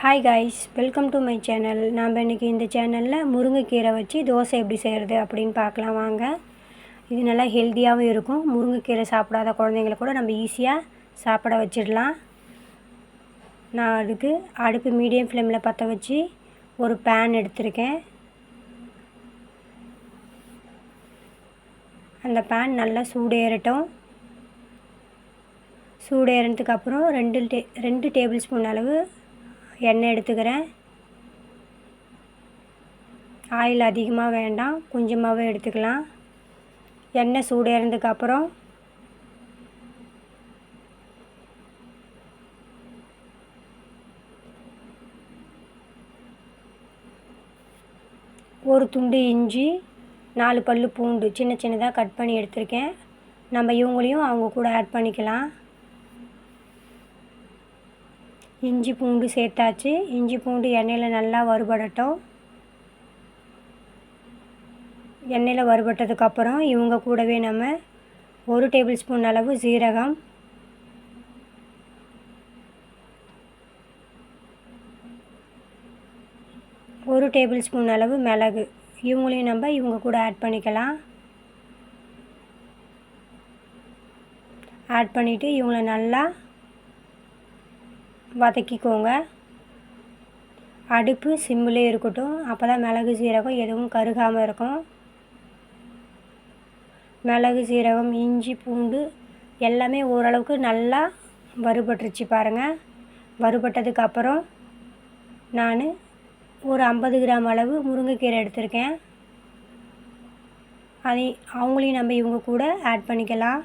Hi guys welcome to my channel நாம் இன்றைக்கி இந்த சேனலில் முருங்கைக்கீரை வச்சு தோசை எப்படி செய்கிறது அப்படின்னு பார்க்கலாம் வாங்க. இது நல்லா ஹெல்த்தியாகவும் இருக்கும். முருங்கைக்கீரை சாப்பிடாத குழந்தைங்கள கூட நம்ம ஈஸியாக சாப்பிட வச்சிடலாம். நான் அதுக்கு அடுப்பு மீடியம் ஃப்ளேமில் பற்ற வச்சு ஒரு பேன் எடுத்திருக்கேன். அந்த பேன் நல்லா சூடேறட்டும். சூடேறினதுக்கு அப்புறம் ரெண்டு டே ரெண்டு டேபிள் ஸ்பூன் அளவு எண்ணெய் எடுத்துக்கிறேன். ஆயில் அதிகமாக வேண்டாம் கொஞ்சமாகவே எடுத்துக்கலாம். எண்ணெய் சூடேறதுக்கப்புறம் ஒரு துண்டு இஞ்சி நாலு பல் பூண்டு சின்ன சின்னதாக கட் பண்ணி எடுத்திருக்கேன். நம்ம இவங்களையும் அவங்க கூட ஆட் பண்ணிக்கலாம். இஞ்சி பூண்டு சேர்த்தாச்சு. இஞ்சி பூண்டு எண்ணெயில் நல்லா வறுபடட்டும். எண்ணெயில் வறுபட்டதுக்கப்புறம் இவங்க கூடவே நம்ம ஒரு டேபிள் ஸ்பூன் அளவு சீரகம். ஒரு டேபிள் ஸ்பூன் அளவு மிளகு. இவங்களையும் நம்ம இவங்க கூட ஆட் பண்ணிக்கலாம். ஆட் பண்ணிவிட்டு இவங்கள நல்லா வதக்கிக்கோங்க. அடுப்பு சிம்மிலே இருக்கட்டும். அப்போ தான் மிளகு சீரகம் எதுவும் கருகாமல் இருக்கும் மிளகு சீரகம் இஞ்சி பூண்டு எல்லாமே ஓரளவுக்கு நல்லா வறுபட்டுருச்சு பாருங்கள் வறுபட்டதுக்கப்புறம் நான் ஒரு ஐம்பது கிராம் அளவு முருங்கைக்கீரை எடுத்திருக்கேன். அதை அவங்களையும் நம்ம இவங்க கூட ஆட் பண்ணிக்கலாம்.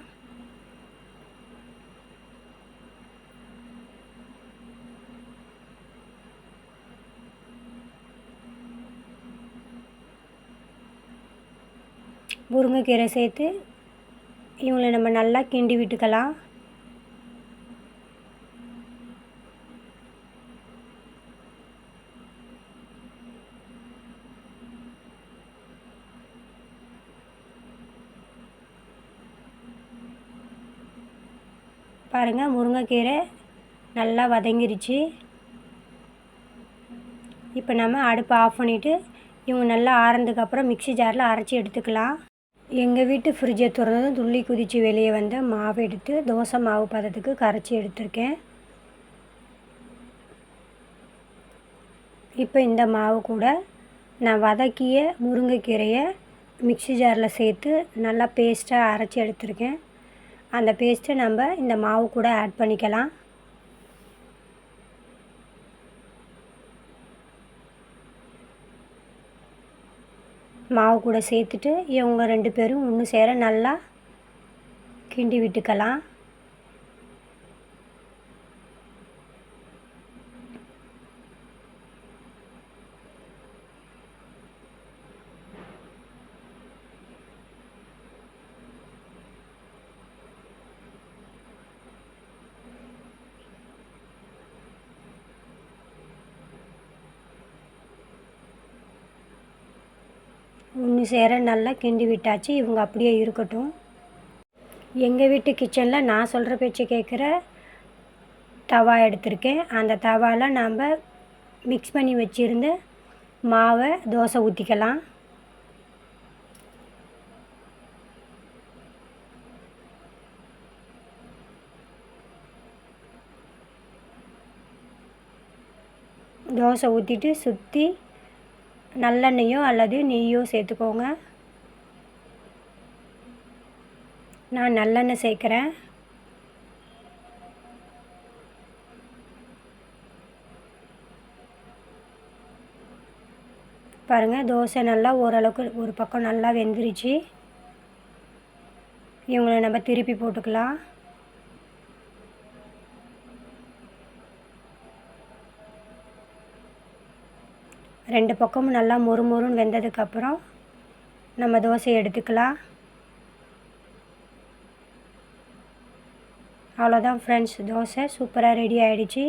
முருங்கைக்கீரை சேர்த்து இவங்களை நம்ம நல்லா கிண்டி விட்டுக்கலாம். பாருங்கள் முருங்கைக்கீரை நல்லா வதங்கிருச்சு. இப்போ நம்ம அடுப்பை ஆஃப் பண்ணிவிட்டு இவங்க நல்லா ஆறதுக்கப்புறம் மிக்சி ஜாரில் அரைச்சி எடுத்துக்கலாம். எங்கள் வீட்டு ஃப்ரிட்ஜை திறந்ததும் துள்ளி குதித்து வெளியே வந்த மாவு எடுத்து தோசை மாவு பதத்துக்கு கரைச்சி எடுத்திருக்கேன். இப்போ இந்த மாவு கூட நான் வதக்கிய முருங்கைக்கீரையை மிக்சி ஜாரில் சேர்த்து நல்லா பேஸ்ட்டாக அரைச்சி எடுத்திருக்கேன். அந்த பேஸ்ட்டை நம்ம இந்த மாவு கூட ஆட் பண்ணிக்கலாம். மாவு கூட சேர்த்துட்டு இவங்க ரெண்டு பேரும் ஒன்று சேர நல்லா கிண்டி விட்டுக்கலாம். ஒன்று சேர நல்லா கிண்டி விட்டாச்சு. இவங்க அப்படியே இருக்கட்டும். எங்கள் வீட்டு கிச்சனில் நான் சொல்கிற பேச்சு கேட்குற தவா எடுத்திருக்கேன். அந்த தவாவில் நாம் மிக்ஸ் பண்ணி வச்சுருந்த மாவை தோசை ஊற்றிக்கலாம் தோசை ஊற்றிட்டு சுற்றி நல்லெண்ணெயோ அல்லது நெய்யோ சேர்த்துக்கோங்க. நான் நல்லெண்ணெய் சேர்க்குறேன். பாருங்கள் தோசை நல்லா ஓரளவுக்கு ஒரு பக்கம் நல்லா வெந்துருச்சு. இவங்களை நம்ம திருப்பி போட்டுக்கலாம். ரெண்டு பக்கமும் நல்லா மொறு மொறுன்னு வெந்ததுக்கப்புறம் நம்ம தோசையை எடுத்துக்கலாம். அவ்வளோதான் ஃப்ரெண்ட்ஸ் தோசை சூப்பராக ரெடி ஆகிடுச்சி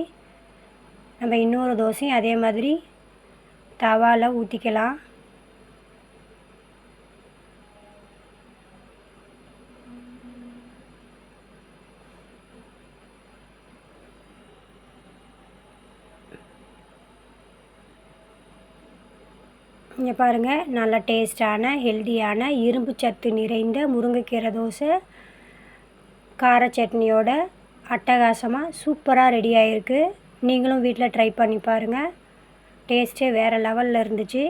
நம்ம இன்னொரு தோசையும் அதே மாதிரி தவாவில் ஊற்றிக்கலாம் இங்கே பாருங்கள் நல்ல டேஸ்டான ஹெல்தியான இரும்பு சத்து நிறைந்த முருங்கைக்கீரை தோசை கார சட்னியோட அட்டகாசமாக சூப்பராக ரெடி ஆகிருக்கு நீங்களும் வீட்டில் ட்ரை பண்ணி பாருங்கள் டேஸ்ட்டே வேறு லெவலில் இருந்துச்சு.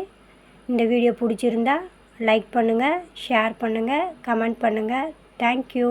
இந்த வீடியோ பிடிச்சிருந்தா லைக் பண்ணுங்கள் ஷேர் பண்ணுங்கள் கமெண்ட் பண்ணுங்கள் தேங்க்யூ